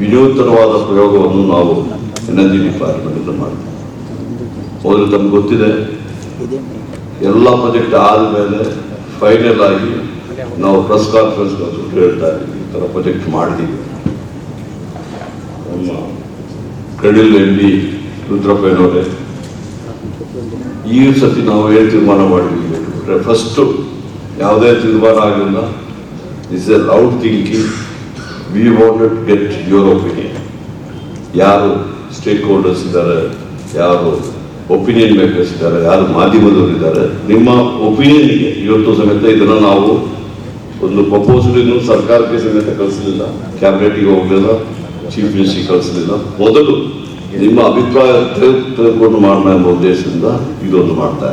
ವಿನೂತನವಾದ ಪ್ರಯೋಗವನ್ನು ನಾವು energy department ಮಾಡ್ತೀವಿ. ಮೊದಲು ತಮ್ಗೆ ಗೊತ್ತಿದೆ, ಎಲ್ಲ ಪ್ರಾಜೆಕ್ಟ್ ಆದಮೇಲೆ ಫೈನಲ್ ಆಗಿ ನಾವು ಪ್ರೆಸ್ ಕಾನ್ಫರೆನ್ಸ್ ಹೇಳ್ತಾ ಇದ್ದೀವಿ, ಈ ಥರ ಪ್ರಾಜೆಕ್ಟ್ ಮಾಡಿದ್ದೀವಿ ನಮ್ಮ ಕಡಿಲ್ ಎಂ ಡಿ ರುದ್ರಪ್ಪನವರೇ, ಈ ಸತಿ ನಾವು ಏನು ತೀರ್ಮಾನ ಮಾಡಿದ್ವಿ ಫಸ್ಟು ಯಾವುದೇ ತೀರ್ಮಾನ ಆಗಿಲ್ಲ. Is a loud thinking we wanted get your opinion ಯಾರು ಸ್ಟೇಕ್ ಹೋಲ್ಡರ್ಸ್ ಇದ್ದಾರೆ, ಯಾರು ಒಪಿನಿಯನ್ ಮೇಕರ್ಸ್ ಇದ್ದಾರೆ, ಯಾರು ಮಾಧ್ಯಮದವರು ಇದ್ದಾರೆ, ನಿಮ್ಮ ಒಪಿನಿಯನ್ಗೆ ಇವತ್ತು ಸಮೇತ ಇದನ್ನು ನಾವು ಒಂದು ಪ್ರಪೋಸಲ್ ಇನ್ನು ಸರ್ಕಾರಕ್ಕೆ ಸಮೇತ ಕಳಿಸಲಿಲ್ಲ. ಕ್ಯಾಬಿನೆಟ್ಗೆ ಹೋಗಲಿಲ್ಲ ಚೀಫ್ ಮಿನಿಸ್ಟ್ರಿಗೆ ಕಳಿಸಲಿಲ್ಲ. ಮೊದಲು ನಿಮ್ಮ ಅಭಿಪ್ರಾಯ ತೆಗೆದುಕೊಂಡು ಮಾಡೋಣ ಎಂಬ ಉದ್ದೇಶದಿಂದ ಇದೊಂದು ಮಾಡ್ತಾ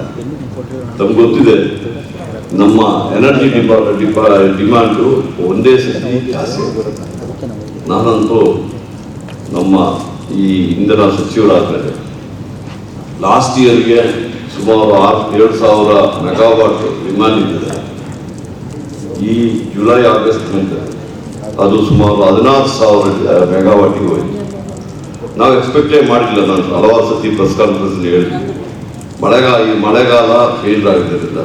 ತಮ್ಗೆ ಗೊತ್ತಿದೆ ನಮ್ಮ ಎನರ್ಜಿ ಡಿಪಾ ಡಿಮಾಂಡು ಒಂದೇ ಸತಿ ಜಾಸ್ತಿ. ನಾನಂತೂ ನಮ್ಮ ಈ ಇಂಧನ ಸಚಿವರಾದ್ಮೇಲೆ ಲಾಸ್ಟ್ ಇಯರ್ಗೆ ಸುಮಾರು ಆರು ಏಳು ಸಾವಿರ ಮೆಗಾವಾಟ್ ಡಿಮ್ಯಾಂಡ್ ಇದ್ದಿದೆ. ಈ ಜುಲೈ ಆಗಸ್ಟ್ ನಂತರ ಅದು ಸುಮಾರು ಹದಿನಾರು ಸಾವಿರ ಮೆಗಾವಾಟಿಗೆ ಹೋಯಿತು. ನಾವು ಎಕ್ಸ್ಪೆಕ್ಟೇ ಮಾಡಿಲ್ಲ ನಾನು ಹಲವಾರು ಸತಿ ಪ್ರೆಸ್ ಕಾನ್ಫರೆನ್ಸ್ ಹೇಳಿದ್ವಿ ಮಳೆಗಾಲ ಈ ಮಳೆಗಾಲ ಫೇಲ್ ಆಗಿದ್ದರಿಂದ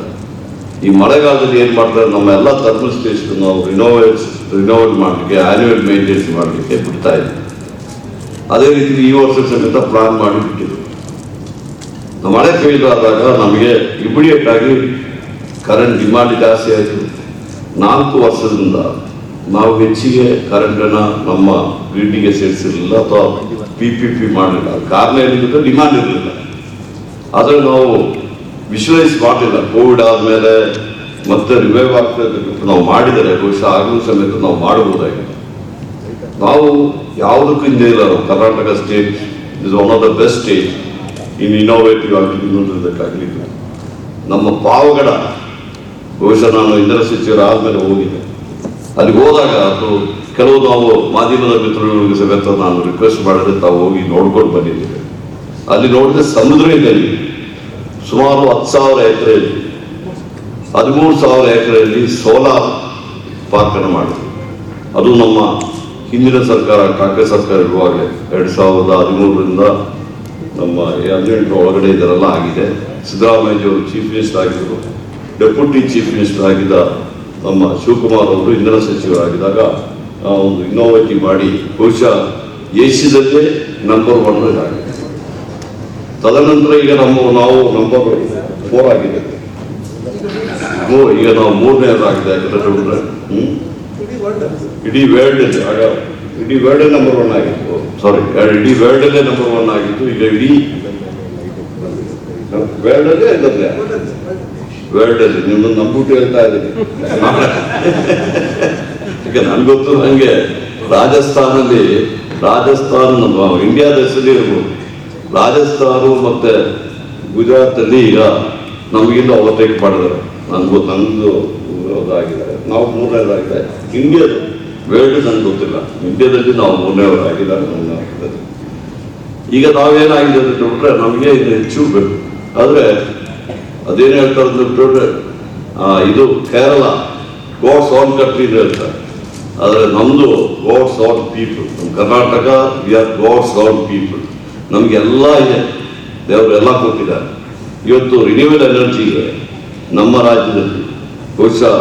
ಈ ಮಳೆಗಾಲದಲ್ಲಿ ಏನು ಮಾಡ್ತಾರೆ? ನಮ್ಮ ಎಲ್ಲ ಥರ್ಮಲ್ ಸ್ಟೇಷನ್ ನಾವು ರಿನೋವೇಟ್ ರಿನೋವೇಟ್ ಮಾಡಲಿಕ್ಕೆ ಆನ್ಯುವಲ್ ಮೇಂಟೆನೆನ್ಸ್ ಮಾಡಲಿಕ್ಕೆ ಬಿಡ್ತಾ ಇದೆ. ಅದೇ ರೀತಿ ಈ ವರ್ಷ ಸಮೇತ ಪ್ಲಾನ್ ಮಾಡಿ ಬಿಟ್ಟಿದ್ರು ಮಳೆ ಫೇಲ್ ಆದಾಗ ನಮಗೆ ಇಮಿಡಿಯೇಟ್ ಆಗಿ ಕರೆಂಟ್ ಡಿಮಾಂಡ್ ಜಾಸ್ತಿ ಆಯಿತು. ನಾಲ್ಕು ವರ್ಷದಿಂದ ನಾವು ಹೆಚ್ಚಿಗೆ ಕರೆಂಟನ್ನು ನಮ್ಮ ಗ್ರಿಡ್ಡಿಗೆ ಸೇರಿಸಿರಲಿಲ್ಲ ಅಥವಾ ಪಿ ಪಿ ಪಿ ಮಾಡಲಿಲ್ಲ. ಕಾರಣ ಏನಿದ್ರೆ ಡಿಮಾಂಡ್ ಇರಲಿಲ್ಲ. ಆದರೆ ನಾವು ವಿಶ್ವಲೈಸ್ ಮಾಡಲಿಲ್ಲ ಕೋವಿಡ್ ಆದಮೇಲೆ ಮತ್ತೆ ರಿವೈವ್ ಆಗ್ತದೆ ನಾವು ಮಾಡಿದರೆ ಬಹುಶಃ ಆಗಲೂ ಸಮೇತ ನಾವು ಮಾಡಬಹುದಾಗಿದೆ. ನಾವು ಯಾವುದಕ್ಕೂ ಹಿಂದೆ ಇಲ್ಲ ನಾವು Karnataka state is one of the best state in innovative ಆಗಿ ಇನ್ನೊಂದಕ್ಕಾಗಲಿ ನಮ್ಮ ಪಾವಗಡ ಬಹುಶಃ ನಾನು ಇಂಧನ ಸಚಿವರು ಆದಮೇಲೆ ಹೋಗಿದ್ದೆ. ಅಲ್ಲಿಗೆ ಹೋದಾಗ ಅದು ಕೆಲವು ನಾವು ಮಾಧ್ಯಮದ ಮಿತ್ರರಿಗೆ ಸಮೇತ ನಾನು ರಿಕ್ವೆಸ್ಟ್ ಮಾಡಿದ್ರೆ ತಾವು ಹೋಗಿ ನೋಡ್ಕೊಂಡು ಬಂದಿದ್ದೇವೆ. ಅಲ್ಲಿ ನೋಡಿದ್ರೆ ಸಮುದ್ರ ಇದೆ ಅಲ್ಲಿ. ಸುಮಾರು ಹತ್ತು ಸಾವಿರ ಎಕರೆಯಲ್ಲಿ, ಹದಿಮೂರು ಸಾವಿರ ಎಕರೆಯಲ್ಲಿ ಸೋಲಾರ್ ಪಾರ್ಕನ್ನು ಮಾಡಿದೆ ಅದು ನಮ್ಮ ಹಿಂದಿನ ಸರ್ಕಾರ, ಕಾಂಗ್ರೆಸ್ ಸರ್ಕಾರ ಇರುವಾಗಲೇ ಎರಡು ಸಾವಿರದ ಹದಿಮೂರರಿಂದ ನಮ್ಮ ಹದಿನೆಂಟು ಒಳಗಡೆ ಇದರೆಲ್ಲ ಆಗಿದೆ. ಸಿದ್ದರಾಮಯ್ಯವರು ಚೀಫ್ ಮಿನಿಸ್ಟರ್ ಆಗಿದ್ದರು ಡೆಪ್ಯೂಟಿ ಚೀಫ್ ಮಿನಿಸ್ಟರ್ ಆಗಿದ್ದ ನಮ್ಮ ಶಿವಕುಮಾರ್ ಅವರು ಇಂಧನ ಸಚಿವರಾಗಿದ್ದಾಗ ಒಂದು ಇನ್ನೋವೇಟಿವ್ ಮಾಡಿ, ಬಹುಶಃ ಏಷ್ಯಾದಲ್ಲೇ ನಂಬರ್ ಒನ್ ಆಗಿದೆ ತದನಂತರ ಈಗ ನಮ್ಮ ನಾವು ನಂಬರ್ ಫೋರ್ ಆಗಿದೆ. ಈಗ ನಾವು ಮೂರನೇದಾಗಿದೆ ಯಾಕಂದ್ರೆ ಇಡೀ ವರ್ಲ್ಡ್ ಇಡೀ ವರ್ಲ್ಡ್ ನಂಬರ್ ಒನ್ ಆಗಿತ್ತು. ಸಾರಿ ಇಡೀ ವರ್ಲ್ಡ್ ಅಲ್ಲೇ ನಂಬರ್ ಒನ್ ಆಗಿತ್ತು. ಈಗ ಇಡೀ ವರ್ಲ್ಡಲ್ಲಿ ವರ್ಲ್ಡ್ ಅಲ್ಲಿ ನಿಮ್ಮನ್ನು ನಂಬಿಟ್ಟು ಹೇಳ್ತಾ ಇದ್ದೀನಿ. ಈಗ ನನ್ಗೊತ್ತು ನಂಗೆ ರಾಜಸ್ಥಾನಲ್ಲಿ, ರಾಜಸ್ಥಾನ ನಮ್ಮ ಹೆಸರು ಇರ್ಬೋದು. ರಾಜಸ್ಥಾನ ಮತ್ತೆ ಗುಜರಾತ್ ಅಲ್ಲಿ ಈಗ ನಮಗಿಂತ ಓವರ್ಟೇಕ್ ಮಾಡಿದ್ದಾರೆ. ನನ್ಗೂ ನಂದು ಆಗಿದ್ದಾರೆ ನಾವು ಮೂರನೇದಾಗಿದೆ ಇಂಡಿಯಾದ ವೇಲ್ಡ್ ನನ್ಗೆ ಗೊತ್ತಿಲ್ಲ. ಇಂಡಿಯಾದಲ್ಲಿ ನಾವು ಮೂರನೇವರಾಗಿದ್ದಾರೆ ಅರ್ಥದಲ್ಲಿ. ಈಗ ನಾವೇನಾಗಿದೆ ಅಂತ ನೋಡ್ರೆ ನಮಗೆ ಇದು ಹೆಚ್ಚು ಬೇಕು. ಆದರೆ ಅದೇನು ಹೇಳ್ತಾರೆ ಅಂತ ನೋಡ್ರೆ ಆ, ಇದು ಕೇರಳ ಗೋಡ್ಸ್ ಆನ್ ಕಂಟ್ರಿ ಅಂತ ಹೇಳ್ತಾರೆ. ಆದರೆ ನಮ್ಮದು ಗೋಡ್ಸ್ ಆನ್ ಪೀಪಲ್ ನಮ್ಮ Karnataka we are gods on people ನಮಗೆಲ್ಲ ಇದೆ. ದೇವರು ಎಲ್ಲ ಕೊಟ್ಟಿದ್ದಾರೆ. ಇವತ್ತು ರಿನ್ಯೂವಲ್ ಇದೆ. ನಮ್ಮ ರಾಜ್ಯದಲ್ಲಿ ಬಹುಶಃ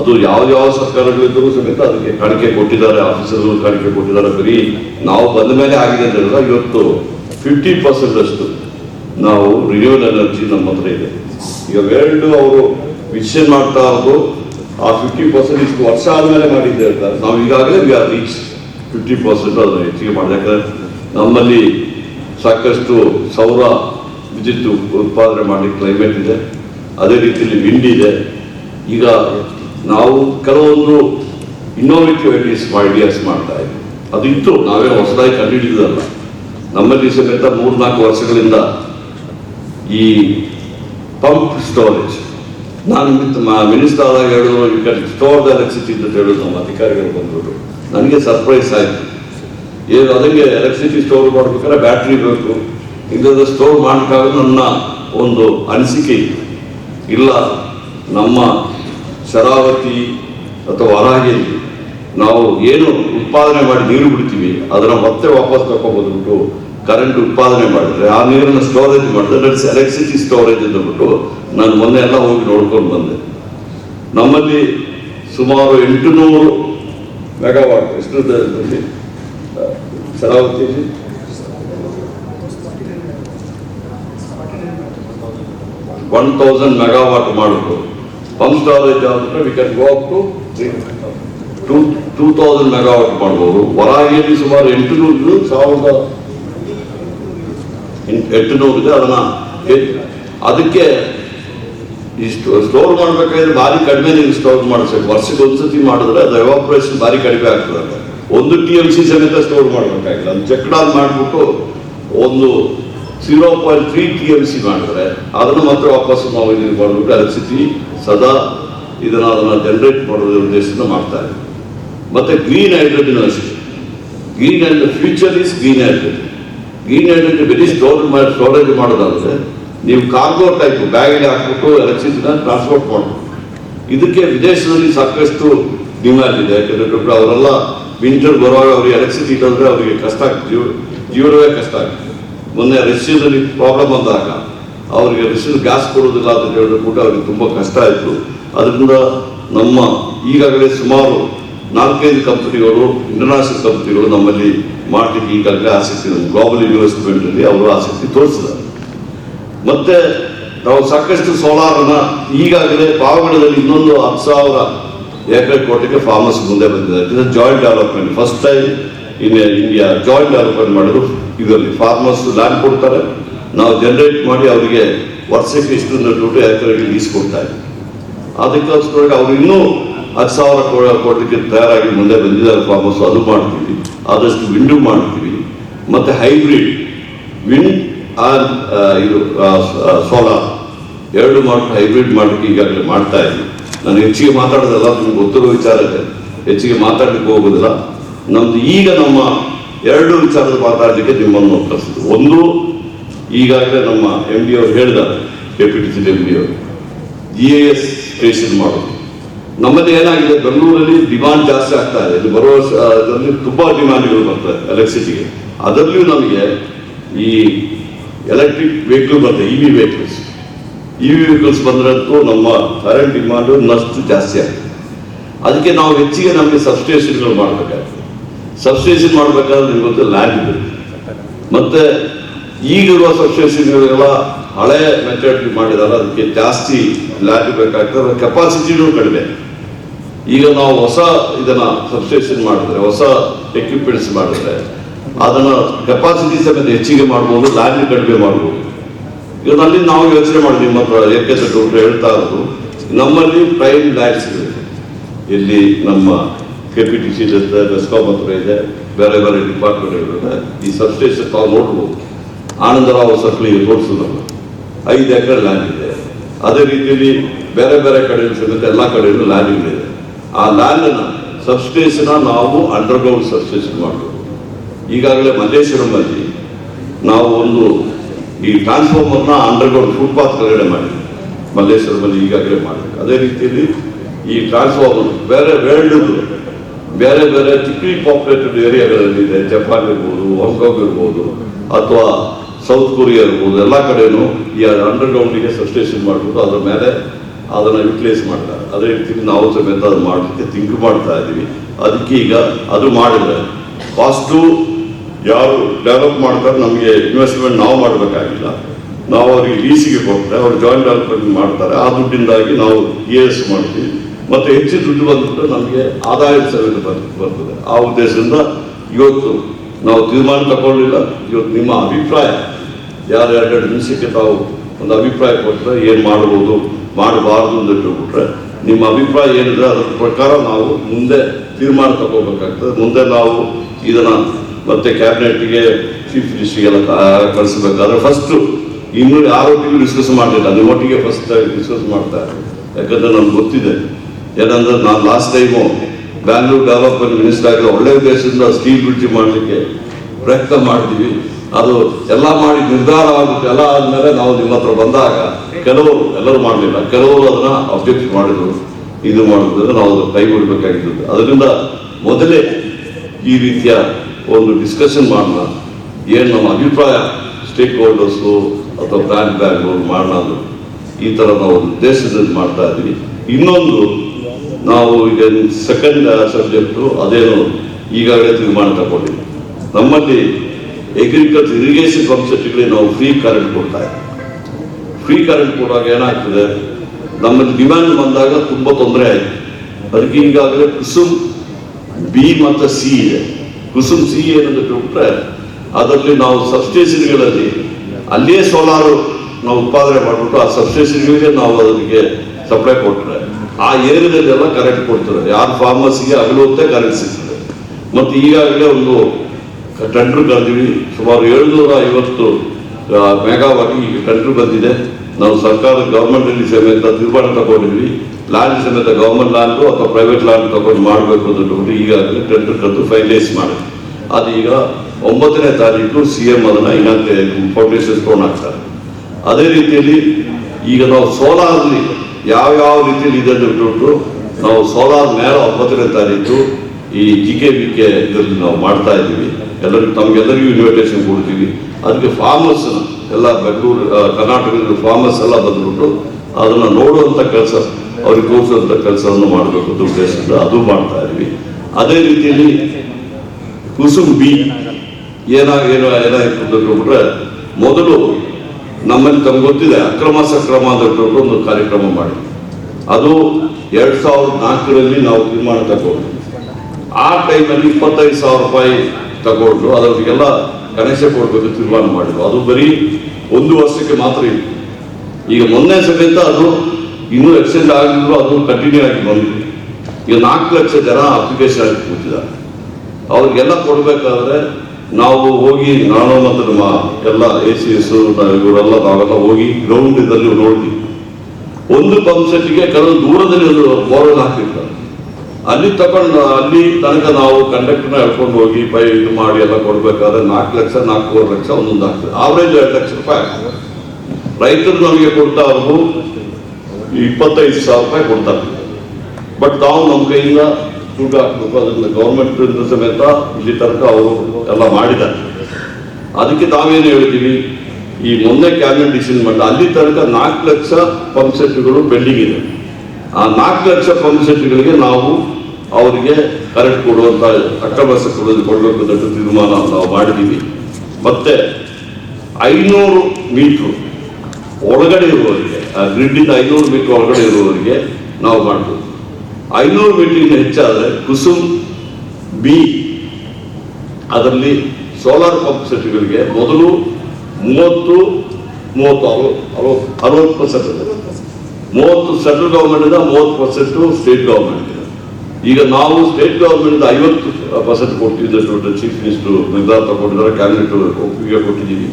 ಅದು ಯಾವ ಯಾವ ಸರ್ಕಾರಗಳಿದ್ದರೂ ಸಮೇತ ಅದಕ್ಕೆ ಕಾಣಿಕೆ ಕೊಟ್ಟಿದ್ದಾರೆ, ಆಫೀಸರ್ಗಳು ಕಾಣಿಕೆ ಕೊಟ್ಟಿದ್ದಾರೆ. ಬರೀ ನಾವು ಬಂದ ಮೇಲೆ ಆಗಿದೆ ಅಂತ ಹೇಳಿದ್ರೆ ಇವತ್ತು ಫಿಫ್ಟಿ ಪರ್ಸೆಂಟ್ ಅಷ್ಟು ನಾವು ರಿನ್ಯೂವಲ್ ಎನರ್ಜಿ ನಮ್ಮ ಹತ್ರ ಇದೆ. ಈಗ ವರ್ಲ್ಡ್ ಅವರು ವಿಷನ್ ಮಾಡ್ತಾ ಇರೋದು, ಆ ಫಿಫ್ಟಿ ಪರ್ಸೆಂಟ್ ಇಷ್ಟು ವರ್ಷ ಆದಮೇಲೆ ಮಾಡಿದ್ದೆ ಅಂತ. ನಾವು ಈಗಾಗಲೇ we are reach fifty percent ಅದನ್ನು ಹೆಚ್ಚಿಗೆ ಮಾಡಿದೆ. ನಮ್ಮಲ್ಲಿ ಸಾಕಷ್ಟು ಸೌರ ವಿದ್ಯುತ್ ಉತ್ಪಾದನೆ ಮಾಡಲಿಕ್ಕೆ ಕ್ಲೈಮೇಟ್ ಇದೆ. ಅದೇ ರೀತಿಯಲ್ಲಿ ವಿಂಡ್ ಇದೆ. ಈಗ ನಾವು ಕೆಲವೊಂದು ಇನ್ನೋವೇಟಿವ್ ಐಡಿಯಾಸ್ ಐಡಿಯಾಸ್ ಮಾಡ್ತಾ ಇದ್ದೀವಿ ಅದು ಇತ್ತು ನಾವೇ ಹೊಸದಾಗಿ ಕಂಡುಹಿಡಿದಲ್ಲ ನಮ್ಮಲ್ಲಿ ಸಮೇತ ಮೂರ್ನಾಲ್ಕು ವರ್ಷಗಳಿಂದ ಈ ಪಂಪ್ ಸ್ಟೋರೇಜ್ ನಾನು ಮಿನಿಸ್ಟರ್ ಆದಾಗ ಹೇಳಿದ್ರು ಯು ಕ್ಯಾನ್ ಸ್ಟೋರ್ ಎಲೆಕ್ಟ್ರಿಸಿಟಿ ಅಂತ ಹೇಳಿದ್ರು ನಮ್ಮ ಅಧಿಕಾರಿಗಳು ಬಂದ್ಬಿಟ್ಟು ನನಗೆ ಸರ್ಪ್ರೈಸ್ ಆಯಿತು. ಏನು ಅದಕ್ಕೆ ಎಲೆಕ್ಟ್ರಿಸಿಟಿ ಸ್ಟೋರ್ ಮಾಡ್ಬೇಕಾದ್ರೆ ಬ್ಯಾಟ್ರಿ ಬೇಕು. ಇಂಥದ್ದ ಸ್ಟೋರ್ ಮಾಡಬೇಕಾದ್ರೆ ನನ್ನ ಒಂದು ಅನಿಸಿಕೆ ಇಲ್ಲ, ನಮ್ಮ ಶರಾವತಿ ಅಥವಾ ಅರಾಗಿಯಲ್ಲಿ ನಾವು ಏನು ಉತ್ಪಾದನೆ ಮಾಡಿ ನೀರು ಬಿಡ್ತೀವಿ, ಅದನ್ನು ಮತ್ತೆ ವಾಪಸ್ ತಗೊಂಡ್ಬಂದ್ಬಿಟ್ಟು ಕರೆಂಟ್ ಉತ್ಪಾದನೆ ಮಾಡಿದ್ರೆ, ಆ ನೀರನ್ನು ಸ್ಟೋರೇಜ್ ಮಾಡಿದ್ರೆ ನಡೆಸಿ ಎಲೆಕ್ಟ್ರಿಸಿಟಿ ಸ್ಟೋರೇಜ್ ಅಂದ್ಬಿಟ್ಟು ನಾನು ಮೊನ್ನೆ ಎಲ್ಲ ಹೋಗಿ ನೋಡ್ಕೊಂಡು ಬಂದೆ. ನಮ್ಮಲ್ಲಿ ಸುಮಾರು ಎಂಟುನೂರು ಮೆಗಾವಾಟ್ ಎಷ್ಟು ಒನ್ ತೌಸಂಡ್ ಮೆಗಾವಾಟ್ ಮಾಡಿದ್ರು ಪಂಪ್ ಸ್ಟಾರೇಜ್ ಅಂದ್ರೆ we can go up to two two thousand megawatt ಮಾಡ್ಬೋದು. ಹೊರಗೇರಿ ಸುಮಾರು ಎಂಟುನೂರು ಸಾವಿರದ ಎಂಟ್- ಎಂಟುನೂರಿದೆ ಅದನ್ನ ಹೆ- ಅದಕ್ಕೆ ಇಷ್ಟು ಸ್ಟೋರ್ ಮಾಡಬೇಕಾದ್ರೆ ಭಾರಿ ಕಡಿಮೆ ನೀವು ಸ್ಟೋರ್ ಮಾಡಿಸ್ಬೇಕು. ವರ್ಷಕ್ಕೆ ಒಂದ್ಸತಿ ಮಾಡಿದ್ರೆ ಅದು ಎವಾಪರೇಷನ್ ಭಾರಿ ಕಡಿಮೆ ಆಗ್ತದೆ ಒಂದು ಟಿ ಎಲ್ ಸಿ ಸಮೇತ ಸ್ಟೋರ್ ಮಾಡಬೇಕಾಗಿಲ್ಲ. ಅದು ಚೆಕ್ಡಾಲ್ ಮಾಡಿಬಿಟ್ಟು ಒಂದು zero point three T L C ಮಾಡಿದ್ರೆ ಅದನ್ನು ಮಾತ್ರ ವಾಪಸ್ ನಾವು ಇದನ್ನು ಮಾಡಿಬಿಟ್ಟು ಎಲೆಕ್ಟ್ರಿಸಿಟಿ ಸದಾ ಇದನ್ನು ಅದನ್ನು ಜನರೇಟ್ ಮಾಡೋದ್ರ ಉದ್ದೇಶದಿಂದ ಮಾಡ್ತಾ ಇದ್ದೀವಿ ಮತ್ತೆ green hydrogen green and future is green hydrogen green hydrogen ಬರೀ ಸ್ಟೋರ್ ಮಾಡಿ ಸ್ಟೋರೇಜ್ ಮಾಡೋದಾದ್ರೆ ನೀವು ಕಾರ್ಗೋ ಟೈಪ್ ಬ್ಯಾಗಿಗೆ ಹಾಕ್ಬಿಟ್ಟು ಎಲೆಕ್ಟ್ರಿಸಿಟಿನ ಟ್ರಾನ್ಸ್ಪೋರ್ಟ್ ಮಾಡಬೇಕು. ಇದಕ್ಕೆ ವಿದೇಶದಲ್ಲಿ ಸಾಕಷ್ಟು ಡಿಮ್ಯಾಂಡ್ ಇದೆ. ಯಾಕೆಂದರೆ ಅವರೆಲ್ಲ ವಿಂಟರ್ ಬರುವಾಗ ಅವ್ರಿಗೆ ಎಲೆಕ್ಟ್ರಿಸಿಟಿ ಇಲ್ಲಾಂದ್ರೆ ಅವರಿಗೆ ಕಷ್ಟ ಆಗ್ತದೆ. ಜೀವ ಜೀವನವೇ ಕಷ್ಟ ಆಗ್ತದೆ. ಮೊನ್ನೆ ರಷ್ಯಾದಲ್ಲಿ ಪ್ರಾಬ್ಲಮ್ ಬಂದಾಗ ಅವರಿಗೆ ರಷ್ಯನ್ ಗ್ಯಾಸ್ ಕೊಡೋದಿಲ್ಲ ಅಂತ ಹೇಳ್ಬಿಟ್ಟು ಅವ್ರಿಗೆ ತುಂಬ ಕಷ್ಟ ಆಯಿತು. ಅದರಿಂದ ನಮ್ಮ ಈಗಾಗಲೇ ಸುಮಾರು ನಾಲ್ಕೈದು ಕಂಪನಿಗಳು ಇಂಟರ್ನ್ಯಾಷನಲ್ ಕಂಪನಿಗಳು ನಮ್ಮಲ್ಲಿ ಮಾಡಲಿಕ್ಕೆ ಈಗಾಗಲೇ ಆಸಕ್ತಿ ಗ್ಲೋಬಲ್ ಇನ್ವೆಸ್ಟ್ಮೆಂಟ್ ಅಲ್ಲಿ ಅವರು ಆಸಕ್ತಿ ತೋರಿಸಿದ್ದಾರೆ. ಮತ್ತೆ ನಾವು ಸಾಕಷ್ಟು ಸೋಲಾರನ್ನ ಈಗಾಗಲೇ ಪಾವಗಡದಲ್ಲಿ ಇನ್ನೊಂದು ಹತ್ತು ಸಾವಿರ ಎಕರೆ ಕೋಟಿಗೆ ಫಾರ್ಮರ್ಸ್ ಮುಂದೆ ಬಂದಿದ್ದಾರೆ ಇದು joint development first time in India joint development ಮಾಡೋದು ಇದರಲ್ಲಿ ಫಾರ್ಮರ್ಸ್ ಲ್ಯಾಂಡ್ ಕೊಡ್ತಾರೆ. ನಾವು ಜನರೇಟ್ ಮಾಡಿ ಅವರಿಗೆ ವರ್ಷಕ್ಕೆ ಇಷ್ಟು ದುಡ್ಡು ಏಕರೆಗೆ ಲೀಸ್ ಕೊಡ್ತಾ ಇದ್ದೀವಿ ಅದಕ್ಕೋಸ್ಕರ ಅವ್ರು ಇನ್ನೂ ಹತ್ತು ಸಾವಿರ ಕೋ- ಕೊಡ್ಲಿಕ್ಕೆ ತಯಾರಾಗಿ ಮುಂದೆ ಬಂದಿದ್ದಾರೆ ಫಾರ್ಮರ್ಸ್ ಅದು ಮಾಡ್ತೀವಿ. ಆದಷ್ಟು ವಿಂಡು ಮಾಡ್ತೀವಿ. ಮತ್ತೆ ಹೈಬ್ರಿಡ್ ವಿಂಡ್ ಆ್ಯಂಡ್ ಇದು ಸೋಲಾರ್ ಎರಡು ಮಾಡ್ಕೊಂಡು ಹೈಬ್ರಿಡ್ ಮಾಡಲಿಕ್ಕೆ ಈಗಾಗಲೇ ಮಾಡ್ತಾ ಇದ್ದೀವಿ. ನಾನು ಹೆಚ್ಚಿಗೆ ಮಾತಾಡೋದಲ್ಲ, ನಿಮ್ಗೆ ಗೊತ್ತಿರೋ ವಿಚಾರಕ್ಕೆ ಹೆಚ್ಚಿಗೆ ಮಾತಾಡ್ಲಿಕ್ಕೆ ಹೋಗೋದಿಲ್ಲ. ನಮ್ದು ಈಗ ನಮ್ಮ ಎರಡು ವಿಚಾರದ ಮಾತಾಡಲಿಕ್ಕೆ ನಿಮ್ಮನ್ನು ಕಳಿಸಿದ್ರು ಒಂದು, ಈಗಾಗಲೇ ನಮ್ಮ ಎಂ ಡಿ ಅವರು P T C M D ಅವರು. ಜಿ ಎ ಎಸ್ ಸ್ಟೇಷನ್ ಮಾಡೋದು. ನಮ್ಮಲ್ಲಿ ಏನಾಗಿದೆ, ಬೆಂಗಳೂರಲ್ಲಿ ಡಿಮಾಂಡ್ ಜಾಸ್ತಿ ಆಗ್ತಾ ಇದೆ. ಇಲ್ಲಿ ಬರುವ ಅದರಲ್ಲಿ ತುಂಬ ಡಿಮಾಂಡ್ಗಳು ಬರ್ತದೆ ಎಲೆಕ್ಟ್ರಿಸಿಟಿಗೆ ಅದರಲ್ಲಿಯೂ ನಮಗೆ ಈ ಎಲೆಕ್ಟ್ರಿಕ್ ವೆಹಿಕಲ್ ಬರ್ತದೆ E V vehicles E V vehicles ಬಂದ್ರಂತೂ ನಮ್ಮ ಕರೆಂಟ್ ಡಿಮಾಂಡ್ ನಷ್ಟು ಜಾಸ್ತಿ ಆಗ್ತದೆ ಅದಕ್ಕೆ ನಾವು ಹೆಚ್ಚಿಗೆ ನಮಗೆ ಸಬ್ಸ್ಟೇಷನ್ಗಳು ಮಾಡಬೇಕಾಗ್ತದೆ. ಸಬ್ಸ್ಟೇಷನ್ ಮಾಡಬೇಕಾದ್ರೆ ನಿಮ್ಗೆ ಗೊತ್ತು ಲ್ಯಾಂಡ್ ಇದೆ. ಮತ್ತೆ ಈಗಿರುವ ಸಬ್ಸ್ಟೇಷನ್ಗಳೆಲ್ಲ ಹಳೆ ಮೆಥಡ್ ಮಾಡಿದಾರೆ, ಅದಕ್ಕೆ ಜಾಸ್ತಿ ಲ್ಯಾಂಡ್ ಬೇಕಾಗ್ತದೆ. ಕೆಪಾಸಿಟಿನೂ ಕಡಿಮೆ. ಈಗ ನಾವು ಹೊಸ ಇದನ್ನ ಸಬ್ಸ್ಟೇಷನ್ ಮಾಡಿದ್ರೆ, ಹೊಸ ಎಕ್ವಿಪ್ಮೆಂಟ್ಸ್ ಮಾಡಿದ್ರೆ, ಅದನ್ನ ಕೆಪಾಸಿಟಿ ಸಮೇತ ಹೆಚ್ಚಿಗೆ ಮಾಡ್ಬೋದು ಲ್ಯಾಂಡ್ ಕಡಿಮೆ ಮಾಡ್ಬೋದು. ಈಗ ನಲ್ಲಿ ನಾವು ಯೋಚನೆ ಮಾಡಿದ್ವಿ ನಿಮ್ಮ ಹತ್ರ ಏಕೆಂದ್ರೆ ಅವರು ಹೇಳ್ತಾ ಇದ್ರು ನಮ್ಮಲ್ಲಿ ಪ್ರೈಮ್ ಲ್ಯಾಂಡ್ಸ್ ಇದೆ ಇಲ್ಲಿ ನಮ್ಮ ಕೆ ಪಿ ಟಿ ಸಿ ಇದೆ ಬೆಸ್ಕಾಂ ಹತ್ರ ಇದೆ, ಬೇರೆ ಬೇರೆ ಡಿಪಾರ್ಟ್ಮೆಂಟ್ಗಳಿದೆ ಈ ಸಬ್ಸ್ಟೇಷನ್ ತಾವು ನೋಡ್ಬೋದು. ಆನಂದರಾವ್ ಸರ್ಕಲ್ ತೋರಿಸೋದಲ್ಲ ಐದು ಎಕರೆ ಲ್ಯಾಂಡ್ ಇದೆ. ಅದೇ ರೀತಿಯಲ್ಲಿ ಬೇರೆ ಬೇರೆ ಕಡೆ ಸಿಗುತ್ತೆ, ಎಲ್ಲ ಲ್ಯಾಂಡ್ ಇದೆ ಆ ಲ್ಯಾಂಡ್ ಸಬ್ಸ್ಟೇಷನ ಸಬ್ಸ್ಟೇಷನ್ ನಾವು ಅಂಡರ್ಗ್ರೌಂಡ್ ಸಬ್ಸ್ಟೇಷನ್ ಮಾಡಬೇಕು ಈಗಾಗಲೇ ಮಲ್ಲೇಶ್ವರಮಲ್ಲಿ ನಾವು ಒಂದು ಈ ಟ್ರಾನ್ಸ್ಫಾರ್ಮರ್ನ ಅಂಡರ್ಗ್ರೌಂಡ್ ಫುಟ್ಪಾತ್ ಕೆಳಗಡೆ ಮಾಡಿದೆ ಮಲ್ಲೇಶ್ವರದಲ್ಲಿ ಈಗಾಗಲೇ ಮಾಡಬೇಕು ಅದೇ ರೀತಿಯಲ್ಲಿ ಈ ಟ್ರಾನ್ಸ್ಫಾರ್ಮರ್ ಬೇರೆ ವರ್ಲ್ಡ್ ಬೇರೆ ಬೇರೆ ಚಿಕ್ಕಿ ಪಾಪ್ಯುಲೇಟೆಡ್ ಏರಿಯಾಗಳಲ್ಲಿ ಇದೆ. ಜಪಾನ್ ಇರ್ಬೋದು, ಹಾಂಗ್ಕಾಂಗ್ ಇರ್ಬೋದು, ಅಥವಾ ಸೌತ್ ಕೊರಿಯಾ ಇರ್ಬೋದು, ಎಲ್ಲ ಕಡೆಯೂ ಈ ಅಂಡರ್ಗ್ರೌಂಡಿಗೆ ಸಬ್ಸ್ಟೇಷನ್ ಮಾಡಿಬಿಟ್ಟು ಅದರ ಮೇಲೆ ಅದನ್ನು ಯುಟಿಲೈಸ್ ಮಾಡ್ತಾರೆ. ಅದೇ ರೀತಿ ನಾವು ಸಮೇತ ಅದು ಮಾಡಲಿಕ್ಕೆ ಥಿಂಕ್ ಮಾಡ್ತಾ ಇದ್ದೀವಿ. ಅದಕ್ಕೆ ಈಗ ಅದು ಮಾಡಿದರೆ ಫಾಸ್ಟು ಯಾರು ಡೆವಲಪ್ ಮಾಡ್ತಾರೆ, ನಮಗೆ ಇನ್ವೆಸ್ಟ್ಮೆಂಟ್ ನಾವು ಮಾಡಬೇಕಾಗಿಲ್ಲ. ನಾವು ಅವರಿಗೆ ಲೀಸಿಗೆ ಕೊಟ್ಟರೆ ಅವರು ಜಾಯಿಂಟ್ ಡೆವಲಪ್ಮೆಂಟ್ ಮಾಡ್ತಾರೆ. ಆ ದುಡ್ಡಿಂದಾಗಿ ನಾವು ಇ ಎಸ್ ಮಾಡ್ತೀವಿ. ಮತ್ತು ಹೆಚ್ಚು ದುಡ್ಡು ಬಂದ್ಬಿಟ್ಟು ನಮಗೆ ಆದಾಯ ಸವಿತ ಬರ್ತದೆ. ಆ ಉದ್ದೇಶದಿಂದ ಇವತ್ತು ನಾವು ತೀರ್ಮಾನ ತಗೊಳ್ಳಿಲ್ಲ. ಇವತ್ತು ನಿಮ್ಮ ಅಭಿಪ್ರಾಯ ಯಾರು ಎರಡೆರಡು ನಿಮಿಷಕ್ಕೆ ತಾವು ಒಂದು ಅಭಿಪ್ರಾಯ ಕೊಟ್ಟರೆ ಏನು ಮಾಡ್ಬೋದು, ಮಾಡಬಾರ್ದು ಅಂತ ಹೇಳ್ಬಿಟ್ರೆ, ನಿಮ್ಮ ಅಭಿಪ್ರಾಯ ಏನಿದೆ ಅದರ ಪ್ರಕಾರ ನಾವು ಮುಂದೆ ತೀರ್ಮಾನ ತಗೋಬೇಕಾಗ್ತದೆ ಮುಂದೆ ನಾವು ಇದನ್ನ ಮತ್ತೆ ಕ್ಯಾಬಿನೆಟ್ಗೆ ಚೀಫ್ ಮಿನಿಸ್ಟ್ರಿಗೆಲ್ಲ ಕಳಿಸಬೇಕಾದ್ರೆ ಫಸ್ಟ್ ಇನ್ನೂ ಯಾರೊಟ್ಟಿಗೂ ಡಿಸ್ಕಸ್ ಮಾಡಲಿಲ್ಲ. ನಿಮ್ಮೊಟ್ಟಿಗೆ ಫಸ್ಟ್ ಡಿಸ್ಕಸ್ ಮಾಡ್ತಾರೆ ಯಾಕಂದ್ರೆ ನಮ್ಗೆ ಗೊತ್ತಿದೆ. ಏನಂದ್ರೆ ನಾನು last time Bangalore development minister ಆಗಿ ಒಳ್ಳೆ ಉದ್ದೇಶದಿಂದ ಸ್ಟೀಲ್ ಬ್ರಿಡ್ಜ್ ಮಾಡಲಿಕ್ಕೆ ಪ್ರಯತ್ನ ಮಾಡಿದ್ವಿ. ಅದು ಎಲ್ಲ ಮಾಡಿ ನಿರ್ಧಾರ ಆಗುತ್ತೆ. ಎಲ್ಲ ಆದಮೇಲೆ ನಾವು ನಿಮ್ಮ ಹತ್ರ ಬಂದಾಗ ಕೆಲವರು, ಎಲ್ಲರೂ ಮಾಡಲಿಲ್ಲ. ಕೆಲವರು ಅದನ್ನ ಅಬ್ಜೆಕ್ಟ್ ಮಾಡಿದ್ರು. ಇದು ಮಾಡಿದ್ರೆ ನಾವು ಕೈ ಬಿಡಬೇಕಾಗಿದ್ದು ಅದರಿಂದ ಮೊದಲೇ ಈ ರೀತಿಯ ಒಂದು ಡಿಸ್ಕಷನ್ ಮಾಡೋಣ ಏನು ನಮ್ಮ ಅಭಿಪ್ರಾಯ? ಸ್ಟೇಕ್ ಹೋಲ್ಡರ್ಸು ಅಥವಾ ಬ್ಯಾಂಕ್ ಬ್ಯಾಂಕ್ಗಳು ಮಾಡೋಣ ಈ ಥರ ನಾವು ಉದ್ದೇಶದಲ್ಲಿ ಮಾಡ್ತಾ ಇದ್ದೀವಿ. ಇನ್ನೊಂದು, ನಾವು ಈಗ ಸೆಕೆಂಡ್ ಸಬ್ಜೆಕ್ಟು ಅದೇನು ಈಗಾಗಲೇ ತೀರ್ಮಾನ ತಗೊಂಡಿದ್ದೀವಿ ನಮ್ಮಲ್ಲಿ ಅಗ್ರಿಕಲ್ಚರ್ ಇರಿಗೇಷನ್ ಪಂಪ್ಸೆಟ್ಗಳಿಗೆ ನಾವು ಫ್ರೀ ಕರೆಂಟ್ ಕೊಡ್ತಾ ಇದ್ದೀವಿ ಫ್ರೀ ಕರೆಂಟ್ ಕೊಡುವಾಗ ಏನಾಗ್ತದೆ? ನಮ್ಮಲ್ಲಿ ಡಿಮ್ಯಾಂಡ್ ಬಂದಾಗ ತುಂಬ ತೊಂದರೆ ಆಯಿತು. ಅದಕ್ಕೆ ಈಗಾಗಲೇ ಕುಸುಮ್ ಬಿ ಮತ್ತು ಸಿ ಇದೆ. ಕುಸುಮ್ ಸಿ ಏನಂತ ಬಿಟ್ರೆ ಅದರಲ್ಲಿ ನಾವು ಸಬ್ಸ್ಟೇಷನ್ಗಳಲ್ಲಿ ಅಲ್ಲಿಯೇ ಸೋಲಾರು ನಾವು ಉತ್ಪಾದನೆ ಮಾಡಿಬಿಟ್ಟು ಆ ಸಬ್ಸ್ಟೇಷನ್ಗಳಿಗೆ ನಾವು ಅದಕ್ಕೆ ಸಪ್ಲೈ ಕೊಟ್ಟರೆ ಆ ಏರಿಯಾದಲ್ಲೆಲ್ಲ ಕರೆಂಟ್ ಕೊಡ್ತಾರೆ ಯಾರ ಫಾರ್ಮರ್ಸ್ಗೆ ಅಗಲುವಂತೆ ಕರೆಂಟ್ ಸಿಗ್ತದೆ. ಮತ್ತು ಈಗಾಗಲೇ ಒಂದು ಟೆಂಡರ್ ಕರೆದಿವಿ ಸುಮಾರು ಏಳ್ನೂರ ಐವತ್ತು ಮೆಗಾವಾಟ್ ಈಗ ಟೆಂಡರ್ ಬಂದಿದೆ. ನಾವು ಸರ್ಕಾರ ಗೌರ್ಮೆಂಟಲ್ಲಿ ಅಂತ ತೀರ್ಮಾನ ತಗೊಂಡಿದ್ವಿ. ಲ್ಯಾಂಡ್ ಸಮೇತ ಗೌರ್ಮೆಂಟ್ ಲಾಂಡು ಅಥವಾ ಪ್ರೈವೇಟ್ ಲ್ಯಾಂಡ್ ತಗೊಂಡು ಮಾಡಬೇಕು ಅಂತ ಹೇಳ್ಬಿಟ್ಟು ಈಗಾಗಲೇ ಟೆಂಡರ್ ಕರೆದು ಫೈನಲೈಸ್ ಮಾಡಿ. ಅದು ಈಗ ಒಂಬತ್ತನೇ ತಾರೀಕು ಸಿ ಎಂ ಅದನ್ನು ಇನ್ನಂತೆ ಫೌಂಡೇಶನ್ ಸ್ಟೋನ್ ಹಾಕ್ತಾರೆ. ಅದೇ ರೀತಿಯಲ್ಲಿ ಈಗ ನಾವು ಸೋಲಾರ್ಲಿ ಯಾವ ಯಾವ ರೀತಿಯಲ್ಲಿ ಇದೆ ಅಂತ ನಾವು ಸೋಲಾರ್ ಮೇಲೆ ಒಂಬತ್ತನೇ ತಾರೀಕು ಈ ಜಿ ಕೆ ಬಿ ಕೆ ಇದರಲ್ಲಿ ನಾವು ಮಾಡ್ತಾ ಇದ್ದೀವಿ. ಎಲ್ಲರಿಗೂ ತಮಗೆಲ್ಲರಿಗೂ ಇನ್ವಿಟೇಷನ್ ಕೊಡ್ತೀವಿ. ಅದಕ್ಕೆ ಫಾರ್ಮರ್ಸ್ ಎಲ್ಲ ಬೆಂಗಳೂರು ಕರ್ನಾಟಕದ ಫಾರ್ಮರ್ಸ್ ಎಲ್ಲ ಬಂದ್ಬಿಟ್ಟು ಅದನ್ನು ನೋಡುವಂಥ ಕೆಲಸ ಅವ್ರಿಗೆ ತೋರಿಸುವಂತ ಕೆಲಸವನ್ನು ಮಾಡಬೇಕು ಅಂತ ಅದು ಮಾಡ್ತಾ ಇದ್ವಿ. ಅದೇ ರೀತಿಯಲ್ಲಿ ಕುಸುಮ್ ಬಿ ಏನಾಗ ಏನು ಹೇಳ್ಬಿಟ್ರೆ ಮೊದಲು ನಮ್ಮಲ್ಲಿ ತಮ್ಗೆ ಗೊತ್ತಿದೆ, ಅಕ್ರಮ ಸಕ್ರಮ ಅಂತ ಒಂದು ಕಾರ್ಯಕ್ರಮ ಮಾಡಿ ಅದು ಎರಡ್ ಸಾವಿರದ ನಾಲ್ಕರಲ್ಲಿ ನಾವು ತೀರ್ಮಾನ ತಗೊಂಡು ಆ ಟೈಮಲ್ಲಿ ಇಪ್ಪತ್ತೈದು ಸಾವಿರ ರೂಪಾಯಿ ತಗೊಂಡ್ರು ಅದರಿಗೆಲ್ಲ ಕನೆಕ್ಷನ್ ಕೊಡಬೇಕು ತೀರ್ಮಾನ ಮಾಡಿದ್ರು. ಅದು ಬರೀ ಒಂದು ವರ್ಷಕ್ಕೆ ಮಾತ್ರ ಇತ್ತು. ಈಗ ಮೊನ್ನೆ ಸಮೇತ ಅದು ಇನ್ನೂ ಎಕ್ಸ್ಚೇಂಜ್ ಆಗಿದ್ರು ಅದು ಕಂಟಿನ್ಯೂ ಆಗಿ ಬಂದಿದೆ. ಈಗ ನಾಲ್ಕು ಲಕ್ಷ ಜನ ಅಪ್ಲಿಕೇಶನ್ ಆಗಿ ಕೂತಿದ್ದಾರೆ. ಅವ್ರಿಗೆಲ್ಲ ಕೊಡಬೇಕಾದ್ರೆ ನಾವು ಹೋಗಿ ನಾನು ಮತ್ತು ನಮ್ಮ ಎಲ್ಲ ಎ ಸಿ ಎಸ್ ಇವರೆಲ್ಲ ನಾವೆಲ್ಲ ಹೋಗಿ ಗ್ರೌಂಡ್ ಇದರಲ್ಲಿ ನೋಡಿದ್ವಿ ಒಂದು ಪಂಪ್ ಸೆಟ್ಗೆ ಕೆಲವು ದೂರದಲ್ಲಿ ಒಂದು ಬೋರ್ವೆಲ್ ಹಾಕಿರ್ತಾರೆ. ಅಲ್ಲಿ ತಗೊಂಡು, ಅಲ್ಲಿ ತನಕ ನಾವು ಕಂಡಕ್ಟರ್ನ ಹೇಳ್ಕೊಂಡು ಹೋಗಿ ಪೈ ಇದು ಮಾಡಿ ಎಲ್ಲ ಕೊಡಬೇಕಾದ್ರೆ ನಾಲ್ಕು ಲಕ್ಷ, ನಾಲ್ಕೂವರೆ ಲಕ್ಷ ಒಂದೊಂದು ಆಗ್ತದೆ. ಆವರೇಜ್ ಎರಡು ಲಕ್ಷ ರೂಪಾಯಿ ಆಗ್ತದೆ. ರೈತರು ನಮಗೆ ಕೊಡ್ತಾ ಅವರು ಇಪ್ಪತ್ತೈದು ಸಾವಿರ ರೂಪಾಯಿ ಕೊಡ್ತಾರೆ. ಬಟ್ ನಾವು ನಮ್ಮ ಕೈಯಿಂದ ದುಡ್ಡು ಹಾಕಬೇಕು. ಅದರಿಂದ ಗೌರ್ಮೆಂಟ್ ಸಮೇತ ಇಲ್ಲಿ ತನಕ ಅವರು ಎಲ್ಲ ಮಾಡಿದ್ದಾರೆ. ಅದಕ್ಕೆ ತಾವೇನು ಹೇಳ್ತೀವಿ? ಈ ಮೊನ್ನೆ ಕ್ಯಾಬಿನೆಟ್ ಡಿಸಿಷನ್ ಮಾಡಿ ಅಲ್ಲಿ ತನಕ ನಾಲ್ಕು ಲಕ್ಷ ಪಂಪ್ ಸೆಟ್ಗಳು ಬೆಂಡಿಂಗ್ ಇದೆ. ಆ ನಾಲ್ಕು ಲಕ್ಷ ಪಂಪ್ ಸೆಟ್ಗಳಿಗೆ ನಾವು ಅವರಿಗೆ ಕರೆಂಟ್ ಕೊಡುವಂತ ಅಕ್ರಮಸ ಕೊಡೋದು, ಕೊಡಬೇಕು ಅಂತ ತೀರ್ಮಾನ ನಾವು ಮಾಡಿದ್ದೀವಿ. ಮತ್ತೆ ಐನೂರು ಮೀಟ್ರು ಒಳಗಡೆ ಇರುವವರಿಗೆ ಗ್ರಿಡ್ಡಿಂದ ಐನೂರು ಮೀಟರ್ ಒಳಗಡೆ ಇರುವವರಿಗೆ ನಾವು ಮಾಡ್ಬೋದು. ಐನೂರು ಮೀಟರ್ಗಿಂತ ಹೆಚ್ಚಾದರೆ ಕುಸುಮ್ ಬಿ ಅದರಲ್ಲಿ ಸೋಲಾರ್ ಪಂಪ್ ಸೆಟ್ಗಳಿಗೆ ಮೊದಲು ಮೂವತ್ತು ಮೂವತ್ತು ಅರವತ್ತು ಅರವತ್ತು ಪರ್ಸೆಂಟ್ ಮೂವತ್ತು ಸೆಂಟ್ರಲ್ ಗೌರ್ಮೆಂಟಿಂದ ಮೂವತ್ತು ಪರ್ಸೆಂಟು ಸ್ಟೇಟ್ ಗೌರ್ಮೆಂಟ್ ಈಗ ನಾವು ಸ್ಟೇಟ್ ಗೌರ್ಮೆಂಟ್ ಐವತ್ತು ಪರ್ಸೆಂಟ್ ಕೊಡ್ತೀವಿ ಚೀಫ್ ಮಿನಿಸ್ಟರ್ ನಿರ್ಧಾರ ತಗೊಂಡಿದ್ದಾರೆ ಕ್ಯಾಬಿನೆಟ್ ಒಪ್ಪಿಗೆ ಕೊಟ್ಟಿದ್ದೀವಿ.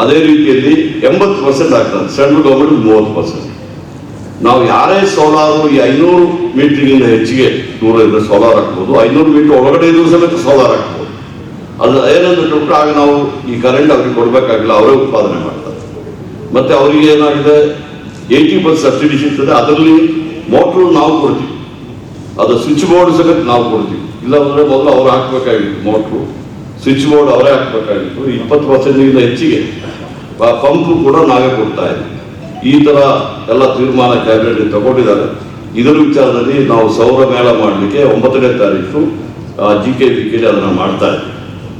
ಅದೇ ರೀತಿಯಲ್ಲಿ ಎಂಬತ್ತು ಪರ್ಸೆಂಟ್ ಆಗ್ತದೆ. ಸೆಂಟ್ರಲ್ ಗೌರ್ಮೆಂಟ್ ಮೂವತ್ತು ಪರ್ಸೆಂಟ್ ನಾವು ಯಾರೇ ಸೋಲಾರು ಈ ಐನೂರು ಮೀಟರ್ಗಿಂತ ಹೆಚ್ಚಿಗೆ ದೂರ ಇದ್ರೆ ಸೋಲಾರ್ ಹಾಕ್ಬೋದು. ಐನೂರು ಮೀಟರ್ ಒಳಗಡೆ ಇದ್ರೂ ಸಮೇತ ಸೋಲಾರ್ ಹಾಕ್ಬೋದು. ಅದು ಏನಂದ್ರೆ ಡಾಕ್ಟರ್ ಆಗ ನಾವು ಈ ಕರೆಂಟ್ ಅವ್ರಿಗೆ ಕೊಡಬೇಕಾಗಿಲ್ಲ, ಅವರೇ ಉತ್ಪಾದನೆ ಮಾಡ್ತಾರೆ. ಮತ್ತೆ ಅವರಿಗೆ ಏನಾಗಿದೆ? ಏಯ್ಟಿ ಪರ್ಸೆಂಟ್ ಸಬ್ಸಿಡಿ ಸಿಗ್ತದೆ. ಅದರಲ್ಲಿ ಮೋಟ್ರು ನಾವು ಕೊಡ್ತೀವಿ. ಅದು ಸ್ವಿಚ್ ಬೋರ್ಡ್ ಸಮೇತ ನಾವು ಕೊಡ್ತೀವಿ. ಇಲ್ಲ ಅಂದ್ರೆ ಮೊದಲು ಅವ್ರು ಹಾಕ್ಬೇಕಾಗಿತ್ತು ಮೋಟ್ರು ಸ್ವಿಚ್ ಬೋರ್ಡ್ ಅವರೇ ಹಾಕಬೇಕಾಗಿತ್ತು ಇಪ್ಪತ್ತು ಪರ್ಸೆಂಟ್ಗಿಂತ ಹೆಚ್ಚಿಗೆ. ಪಂಪ್ ಕೂಡ ನಾವೇ ಕೊಡ್ತಾ ಇದ್ವಿ. ಈ ಥರ ಎಲ್ಲ ತೀರ್ಮಾನ ಕ್ಯಾಬಿನೆಟ್ ತಗೊಂಡಿದ್ದಾರೆ. ಇದರ ವಿಚಾರದಲ್ಲಿ ನಾವು ಸೌರ ಮೇಳ ಮಾಡಲಿಕ್ಕೆ ಒಂಬತ್ತನೇ ತಾರೀಕು ಜಿ ಕೆ ವಿ ಕೆ ಅದನ್ನ ಮಾಡ್ತಾ ಇದ್ದೀವಿ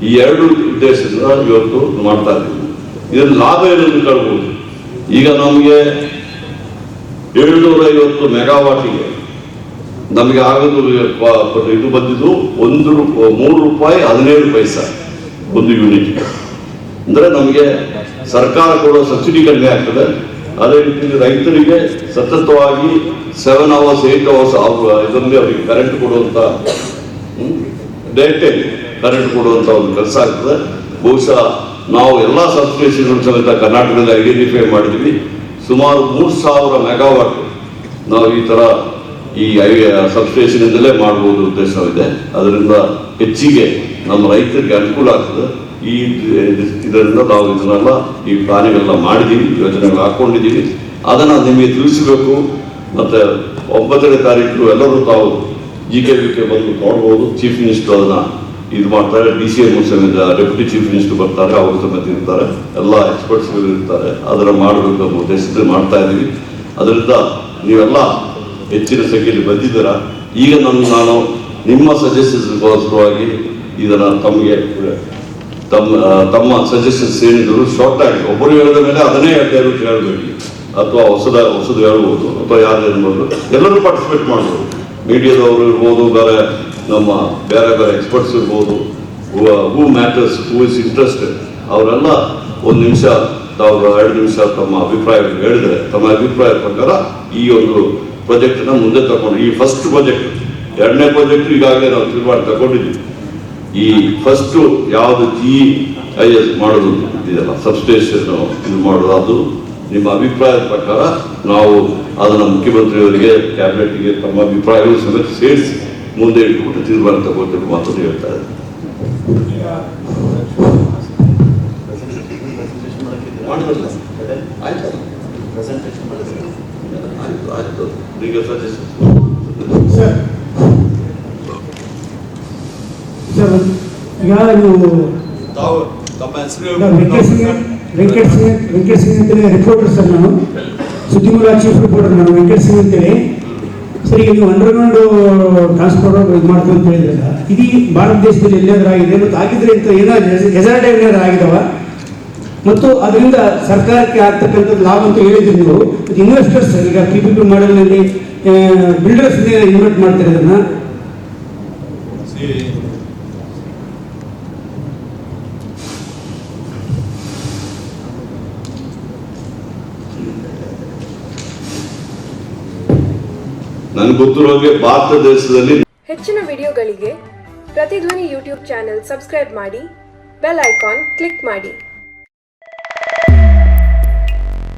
ಈ ಎರಡು ಉದ್ದೇಶದಿಂದ ಇವತ್ತು ಮಾಡ್ತಾ ಇದ್ದೀವಿ ಇದರ ಲಾಭ ಏನನ್ನು ಕಳ್ಬೋದು? ಈಗ ನಮಗೆ ಏಳ್ನೂರ ಐವತ್ತು ಮೆಗಾವಾಟಿಗೆ ನಮಗೆ ಆಗೋದು ಇದು ಬಂದಿದ್ದು ಒಂದು ಮೂರು ರೂಪಾಯಿ ಹದಿನೇಳು ಪೈಸ ಒಂದು ಯೂನಿಟ್ ಅಂದ್ರೆ ನಮಗೆ ಸರ್ಕಾರ ಕೊಡೋ ಸಬ್ಸಿಡಿ ಕಡಿಮೆ ಆಗ್ತದೆ. ಅದೇ ರೀತಿ ರೈತರಿಗೆ ಸತತವಾಗಿ ಸೆವೆನ್ ಅವರ್ಸ್ ಏಟ್ ಅವರ್ಸ್ ಇದರಲ್ಲಿ ಅವರಿಗೆ ಕರೆಂಟ್ ಕೊಡುವಂತ ಡೈರೆಕ್ಟ್ ಕರೆಂಟ್ ಕೊಡುವಂತ ಒಂದು ಕೆಲಸ ಆಗ್ತದೆ. ಬಹುಶಃ ನಾವು ಎಲ್ಲ ಸಬ್ಸ್ಟೇಷನ್ಗಳು ಸಮೇತ ಕರ್ನಾಟಕದಲ್ಲಿ ಐಡೆಂಟಿಫೈ ಮಾಡಿದ್ವಿ. ಸುಮಾರು ಮೂರು ಸಾವಿರ ಮೆಗಾವಾಟ್ ನಾವು ಈ ತರ ಈ ಸಬ್ಸ್ಟೇಷನ್ ಇಂದಲೇ ಮಾಡಬಹುದು ಉದ್ದೇಶವಿದೆ ಅದರಿಂದ ಹೆಚ್ಚಿಗೆ ನಮ್ಮ ರೈತರಿಗೆ ಅನುಕೂಲ ಆಗ್ತದೆ. ಈ ಇದರಿಂದ ನಾವು ಇದನ್ನೆಲ್ಲ, ಈ ಪ್ಲಾನಿಗೆಲ್ಲ ಮಾಡಿದ್ದೀವಿ ಯೋಜನೆಗಳು ಹಾಕೊಂಡಿದ್ದೀವಿ ಅದನ್ನ ನಿಮಗೆ ತಿಳಿಸಬೇಕು. ಮತ್ತೆ ಒಂಬತ್ತನೇ ತಾರೀಕು ಎಲ್ಲರೂ ತಾವು ಜಿ ಕೆ ವಿ ಕೆ ಬಂದು ನೋಡಬಹುದು ಚೀಫ್ ಮಿನಿಸ್ಟರ್ ಅದನ್ನ ಇದು ಮಾಡ್ತಾರೆ. ಡಿ ಸಿ ಎಂ ಸಮೇತ ಡೆಪ್ಯೂಟಿ ಚೀಫ್ ಮಿನಿಸ್ಟರ್ ಬರ್ತಾರೆ, ಅವರು ಸಮೇತ ಇರ್ತಾರೆ. ಎಲ್ಲ ಎಕ್ಸ್ಪರ್ಟ್ಸ್ಗಳು ಇರ್ತಾರೆ. ಅದನ್ನು ಮಾಡಬೇಕು ಅನ್ನೋ ಉದ್ದೇಶದಲ್ಲಿ ಮಾಡ್ತಾ ಇದ್ದೀವಿ ಅದರಿಂದ ನೀವೆಲ್ಲ ಹೆಚ್ಚಿನ ಸಂಖ್ಯೆಯಲ್ಲಿ ಬಂದಿದ್ದೀರಾ, ಈಗ ನಾನು ನಾನು ನಿಮ್ಮ ಸಜೆಷನ್ಸ್ಗೋಸ್ಕರವಾಗಿ ಇದನ್ನು ತಮಗೆ, ತಮ್ಮ ತಮ್ಮ ಸಜೆಷನ್ಸ್ ಏನಿದ್ರು ಶಾರ್ಟ್ ಆಗಿ. ಒಬ್ಬರು ಹೇಳಿದ ಮೇಲೆ ಅದನ್ನೇ ಹೇಳ್ತಾರೆ ಹೇಳಬೇಡಿ ಅಥವಾ ಹೊಸದ, ಹೊಸದು ಹೇಳ್ಬೋದು, ಅಥವಾ ಯಾರು ಹೇಳ್ಬೋದು ಎಲ್ಲರೂ ಪಾರ್ಟಿಸಿಪೇಟ್ ಮಾಡ್ಬೋದು. ಮೀಡಿಯಾದವರು ಇರ್ಬೋದು, ಬೇರೆ ನಮ್ಮ, ಬೇರೆ ಬೇರೆ ಎಕ್ಸ್ಪರ್ಟ್ಸ್ ಇರ್ಬೋದು. Who matters who is interested ಅವರೆಲ್ಲ ಒಂದು ನಿಮಿಷ, ತಾವು ಎರಡು ನಿಮಿಷ ತಮ್ಮ ಅಭಿಪ್ರಾಯ ಹೇಳಿದರೆ, ತಮ್ಮ ಅಭಿಪ್ರಾಯ ಪ್ರಕಾರ ಈ ಒಂದು ಪ್ರಾಜೆಕ್ಟನ್ನ ಮುಂದೆ ತಗೊಂಡು, ಈ ಫಸ್ಟ್ ಪ್ರಾಜೆಕ್ಟ್ ಎರಡನೇ ಪ್ರಾಜೆಕ್ಟ್ ಈಗಾಗಲೇ ನಾವು ತೀರ್ಮಾನ ತಗೊಂಡಿದ್ವಿ ಈ ಫಸ್ಟ್ ಯಾವುದು ಜಿ ಐ ಎಸ್ ಮಾಡೋದು ಇದೆಯಲ್ಲ ಸಬ್ಸ್ಟೇಷನ್ ಇದು ಮಾಡೋದು, ಅದು ನಿಮ್ಮ ಅಭಿಪ್ರಾಯದ ಪ್ರಕಾರ ನಾವು ಅದನ್ನು ಮುಖ್ಯಮಂತ್ರಿಯವರಿಗೆ, ಕ್ಯಾಬಿನೆಟ್ಗೆ ತಮ್ಮ ಅಭಿಪ್ರಾಯಗಳು ಸಮೇತ ಸೇರಿಸಿ ಮುಂದೆ ಇಟ್ಬಿಟ್ಟು ತೀರ್ಮಾನ ತಗೋಬೇಕು ಮಾತನ್ನು ಹೇಳ್ತಾ ಇದ್ದಾರೆ. ಸರ್ ಸರ್ ಈಗ ನೀವು ತಾವು ತಮ್ಮ ಹೆಸರು? ಈಗ ವೆಂಕಟ್ ಸಿಂಗ್ ವೆಂಕಟ್ ಸಿಂಗ್ ವೆಂಕಟ್ ಸಿಂಗ್ ಅಂತೇಳಿ ರಿಪೋರ್ಟರ್ ಸರ್ ನಾನು. ಸುದ್ದಿಮೂಲ ಚೀಫ್ ರಿಪೋರ್ಟರ್ ನಾನು ವೆಂಕಟ್ ಸಿಂಗ್ ಅಂತೇಳಿ. ಸರ್ ಈಗ ನೀವು ಅಂಡರ್ಗ್ರೌಂಡ್ ಟ್ರಾನ್ಸ್ಪೋರ್ಟ್ ಇದು ಮಾಡ್ತೀವಿ ಅಂತ ಹೇಳಿದ್ರಲ್ಲ ಇದು ಭಾರತ ದೇಶದಲ್ಲಿ ಎಲ್ಲಾದ್ರೂ ಆಗಿದೆ? ಮತ್ತು ಆಗಿದ್ರೆ ಅಂತ ಏನಾದ್ರು ಹೆಸರಾಟ ಏನಾದ್ರು ಆಗಿದಾವ? ಮತ್ತು ಅದರಿಂದ ಸರ್ಕಾರಕ್ಕೆ ಆಗ್ತಕ್ಕಂಥ ಲಾಭ ಅಂತ ಹೇಳಿದ್ರು ನೀವು ಇನ್ವೆಸ್ಟರ್ಸ್ ಈಗ ಪಿ ಪಿ ಪಿ ಮಾಡಲ್ನಲ್ಲಿ ಬಿಲ್ಡರ್ಸ್ ಇನ್ವೆಸ್ಟ್ ಮಾಡ್ತಾರೆ ಅದನ್ನ? ನನ್ಗೆ ಗೊತ್ತಿರೋ ಹಾಗೆ ಭಾರತ ದೇಶದಲ್ಲಿ ಹೆಚ್ಚಿನ ವಿಡಿಯೋಗಳಿಗೆ ಪ್ರತಿಧ್ವನಿ ಯೂಟ್ಯೂಬ್ ಚಾನೆಲ್ ಸಬ್ಸ್ಕ್ರೈಬ್ ಮಾಡಿ ಬೆಲ್ ಐಕಾನ್ ಕ್ಲಿಕ್ ಮಾಡಿ.